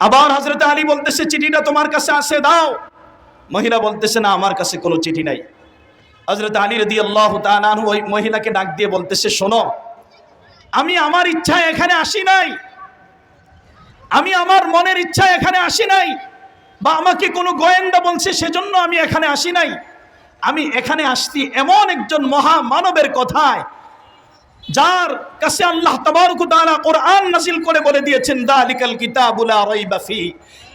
আবার হজরত আলী বলতেছে চিঠিটা তোমার কাছে আসে, দাও। মহিলা বলতেছে, না, আমার কাছে কোনো চিঠি নাই। হজরত আলী রদি আল্লাহ তানু ওই মহিলাকে ডাক দিয়ে বলতেছে, শোনো, আমি আমার ইচ্ছায় এখানে আসি নাই। আমি আমার মনের ইচ্ছায় এখানে আসি নাই। বা আমাকে কোনো গোয়েন্দা বলছে, সেজন্য আমি এখানে আসি নাই। আমি এখানে আসছি এমন একজন মহা মানবের কথায় যার কাছে আল্লাহ তাবারক তাআলা কোরআন নাসিল করে বলে দিয়েছেন, দালিকাল কিতাবুল রাইবা ফি।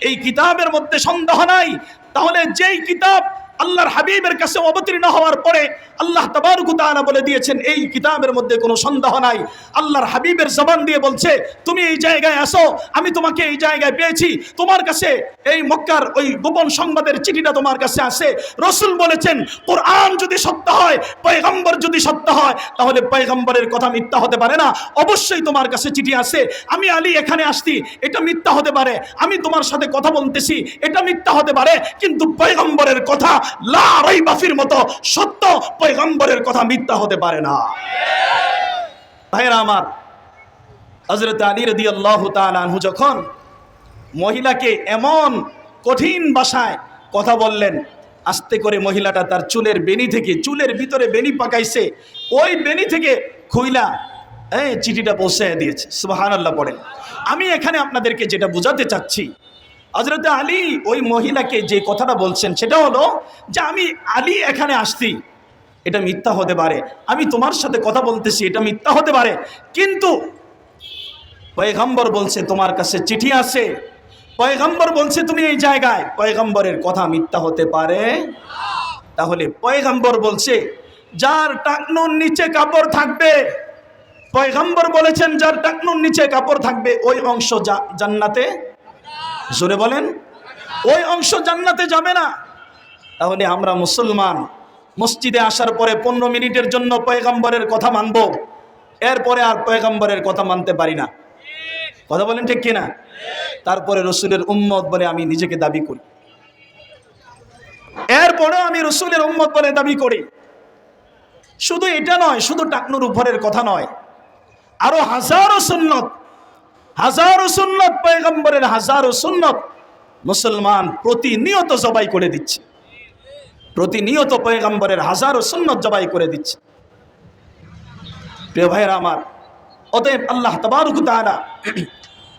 এই কিতাবের মধ্যে সন্দেহ নাই। তাহলে যেই কিতাব আল্লাহর হাবিবের কাছে অবতীর্ণ হওয়ার পরে আল্লাহ তাবারক তাআলা বলে দিয়েছেন, এই কিতাবের মধ্যে কোনো সন্দেহ নাই। আল্লাহর হাবিবের জবান দিয়ে বলছে, তুমি এই জায়গায় আসো, আমি তোমাকে এই জায়গায় পেয়েছি। তোমার কাছে এই মক্কার ওই গোপন সংবাদের চিঠিটা তোমার কাছে আসে রসুল বলেছেন, কোরআন যদি সত্য হয়, পয়গম্বর যদি সত্য হয়, তাহলে পয়গম্বরের কথা মিথ্যা হতে পারে না। অবশ্যই তোমার কাছে চিঠি আছে। আমি আলী এখানে আসছি, এটা মিথ্যা হতে পারে। আমি তোমার সাথে কথা বলতেছি, এটা মিথ্যা হতে পারে। কিন্তু পয়গম্বরের কথা লা রাইবাফির মতো সত্য পয়গম্বরের কথা মিথ্যা হতে পারে না। ভাইরা আমার হজরত আলী রদি আল্লাহ তালু যখন মহিলাকে এমন কঠিন ভাষায় কথা বললেন, আস্তে করে মহিলাটা তার চুলের বেনি থেকে, চুলের ভিতরে বেনি পাকাইছে, ওই বেনি থেকে খুইলা, এই চিঠিটা পৌঁছে দিয়েছে। সুবাহান আল্লাহ পড়েন। আমি এখানে আপনাদেরকে যেটা বোঝাতে চাচ্ছি হজরত আলী ওই মহিলাকে যে কথাটা বলছেন, সেটা হলো যে আমি আলী এখানে আসছি। এটা মিথ্যা হতে পারে। আমি তোমার সাথে কথা বলতেছি, এটা মিথ্যা হতে পারে। কিন্তু পয়গম্বর বলছে, তোমার কাছে চিঠি আছে। পয়গম্বর বলছে, তুমি এই জায়গায়। পয়গম্বরের কথা মিথ্যা হতে পারে। তাহলে পয়গম্বর বলছে, যার টাকনুর নিচে কাপড় থাকবে। পয়গম্বর বলেছেন, যার টাকনুর নিচে কাপড় থাকবে, ওই অংশ জান্নাতে জোরে বলেন, ওই অংশ জান্নাতে যাবে না। তাহলে আমরা মুসলমান, মসজিদে আসার পরে পনেরো মিনিটের জন্য পয়গম্বরের কথা মানব, এরপরে আর পয়গম্বরের কথা মানতে পারি না। কথা বলেন ঠিক কিনা? তারপরে রসুলের উম্মত বলে আমি নিজেকে দাবি করি। এরপরেও আমি রসুলের উম্মত বলে দাবি করি। শুধু এটা নয়, শুধু টাকনুর উপরের কথা নয়, আরও হাজারো সুন্নত হাজারো সুন্নত পয়গম্বরের হাজারো সুন্নত মুসলমান প্রতিনিয়ত জবাই করে দিচ্ছে প্রতিনিয়ত পয়গম্বরের হাজারো সুন্নত জবাই করে দিচ্ছে প্রিয় ভাইয়েরা আমার অতএব আল্লাহ তবারুক তাআলা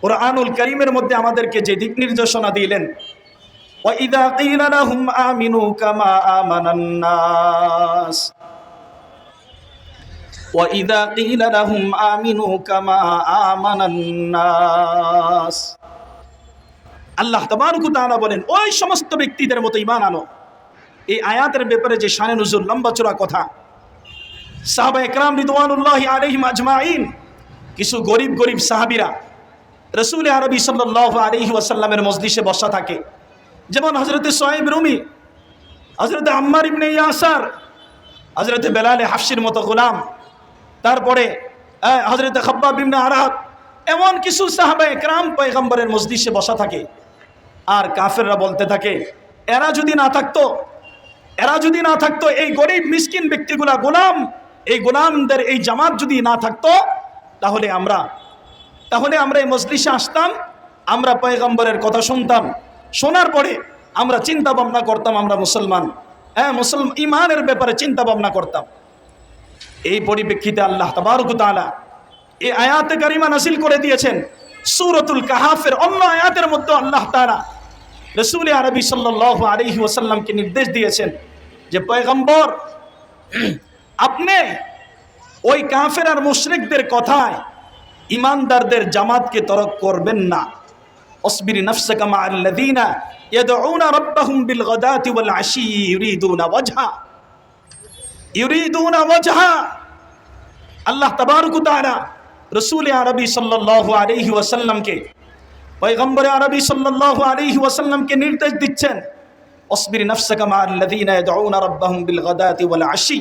কোরআনুল করিমের মধ্যে আমাদেরকে যে দিক নির্দেশনা দিলেন وَإِذَا قِيلَ لَهُمْ آمِنُوا كَمَا آمَنَ النَّاسُ وَإِذَا قِيلَ لَهُمْ آمِنُوا كَمَا آمَنَ النَّاسُ আল্লাহ তবারক তাআলা বলেন ওই সমস্ত ব্যক্তিদের মতো ঈমান আনো এই আয়াতের ব্যাপারে যে শানে নুজুল লম্বা চূড়া কথা সাহাবা একরাম রিদওয়ানুল্লাহ আলাইহিম আজমাইন কিছু গরিব গরিব সাহাবীরা রসুল আরবি সাল্লাল্লাহু আলাইহি ওয়াসাল্লামের মজলিসে বসা থাকে যেমন হজরতে সোয়েব রুমি হজরতে আম্মার ইবনে ইয়াসার হজরতে বেলালে হাফসির মতো গোলাম তারপরে হজরতে খব্বাব ইবনে আরাত এমন কিছু সাহাবা একরাম পয়গম্বরের মজলিসে বসা থাকে। আর কাফেররা বলতে থাকে, এরা যদি না থাকতো, এরা যদি না থাকতো, এই গরিব মিসকিন ব্যক্তিগুলা গোলাম, এই গোলামদের এই জামাত যদি না থাকতো, তাহলে আমরা তাহলে আমরা এই মজলিসে আসতাম, আমরা পয়গম্বরের কথা শুনতাম। শোনার পরে আমরা চিন্তা ভাবনা করতাম, আমরা মুসলমান। হ্যাঁ মুসলমান ইমানের ব্যাপারে চিন্তা ভাবনা করতাম। এই পরিপ্রেক্ষিতে আল্লাহ তাবারক তাআলা এই আয়াতে কারিমা নাসিল করে দিয়েছেন। সুরতুল কাহাফের অন্য আয়াতের মধ্যে আল্লাহ তাআলা রসুল আরবি সাল্লাল্লাহু আলাইহি ওয়াসাল্লামকে নির্দেশ দিয়েছেন যে, পয়গম্বর, আপনি ওই কাফের আর মুশরিকদের কথায় ইমানদারদের জামাতকে তরক করবেন না। অসবির নফসকা মা আল্লাযীনা ইয়াদউনা বিল গাদাতি ওয়াল আশি ইউরিদুনা ওয়াজহা। ইউরিদুনা ওয়াজহা আল্লাহ তাবারক তাআলা রাসূল আরবি সাল্লাল্লাহু আলাইহি ওয়াসাল্লামকে পয়গম্বর আরবি সাল্লাল্লাহু আলাইহি ওয়াসাল্লামকে নির্দেশ দিচ্ছেন। অসবির নফসকা মা আল্লাযীনা ইয়াদউনা রাব্বাহুম বিল গাদাতি ওয়াল আশি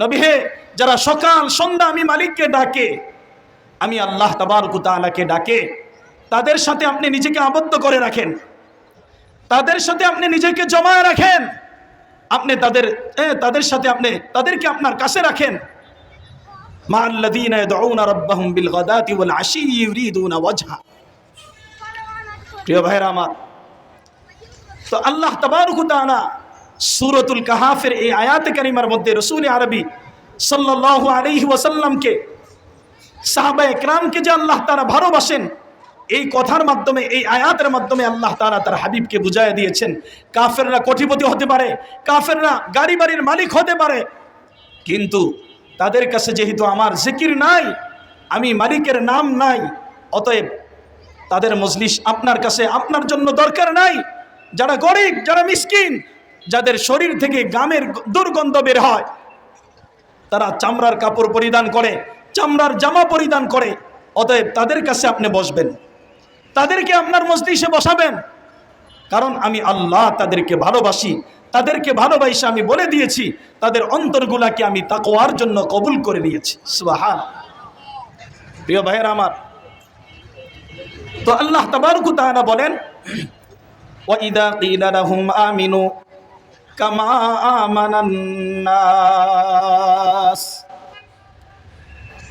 নবী হে, যারা সকাল সন্ধ্যা আমি মালিককে ডাকে, আমি আল্লাহ তাবারক তাআলাকে ডাকে, তাদের সাথে আপনি নিজেকে আবদ্ধ করে রাখেন। তাদের সাথে আপনি নিজেকে জমায়ে রাখেন। আপনি তাদের এ, তাদের সাথে আপনি তাদেরকে আপনার কাছে রাখেন। মা আল্লাযীনা ইয়াদউনা রাব্বাহুম বিল গাদাতি ওয়াল আশি ইউরিদুনা ওয়াজহা। প্রিয় ভাইরা আমার তো আল্লাহ তবারকুতানা সুরতুল কাহাফের এই আয়াতে কারিমার মধ্যে রসুল আরবি সাল্লাহ আলহি ওয়াসাল্লামকে সাহাবা একরামকে যে আল্লাহ তারা ভালোবাসেন এই কথার মাধ্যমে, এই আয়াতের মাধ্যমে আল্লাহ তারা তার হাবিবকে বুঝাই দিয়েছেন, কাফেররা কোটিপতি হতে পারে, কাফেররা গাড়ি বাড়ির মালিক হতে পারে, কিন্তু তাদের কাছে যেহেতু আমার জিকির নাই, আমি মালিকের নাম নাই, অতএব তাদের মজলিস আপনার কাছে আপনার জন্য দরকার নাই। যারা গরিব, যারা মিসকিন, যাদের শরীর থেকে গামের দুর্গন্ধ বের হয়, তারা চামড়ার কাপড় পরিধান করে, চামড়ার জামা পরিধান করে, অতএব তাদের কাছে আপনি বসবেন। তাদেরকে আপনার মজলিসে বসাবেন। কারণ আমি আল্লাহ তাদেরকে ভালোবাসি তাদেরকে ভালোবাসি আমি বলে দিয়েছি, তাদের অন্তরগুলাকে আমি তাকওয়ার জন্য কবুল করে নিয়েছি। সুবাহান প্রিয় ভাইয়ের আমার, তো আল্লাহ তাবারকু তাআলা বলেন ওয়াইদা কিলা লাহুম আমিনু কামা আমানান নাস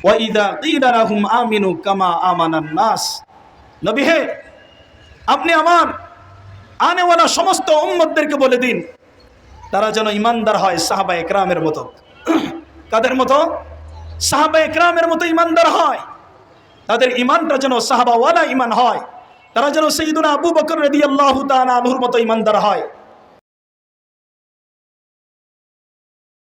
ওয়াইদা কিলা লাহুম আমিনু কামা আমানান নাস নবী হে, আপনি আমার আনেওয়ালা সমস্ত উম্মতদেরকে বলে দিন। তারা যেন ইমানদার হয় সাহাবা একরামের মতো। তাদের মতো সাহাবা একরামের মতো ইমানদার হয়। তাদের ইমানটা যেন সাহাবাওয়ালা ইমান হয়। তারা যেন সঈদুনা আবু বকর রদি আল্লাহ আনহুর মতো ইমানদার হয়।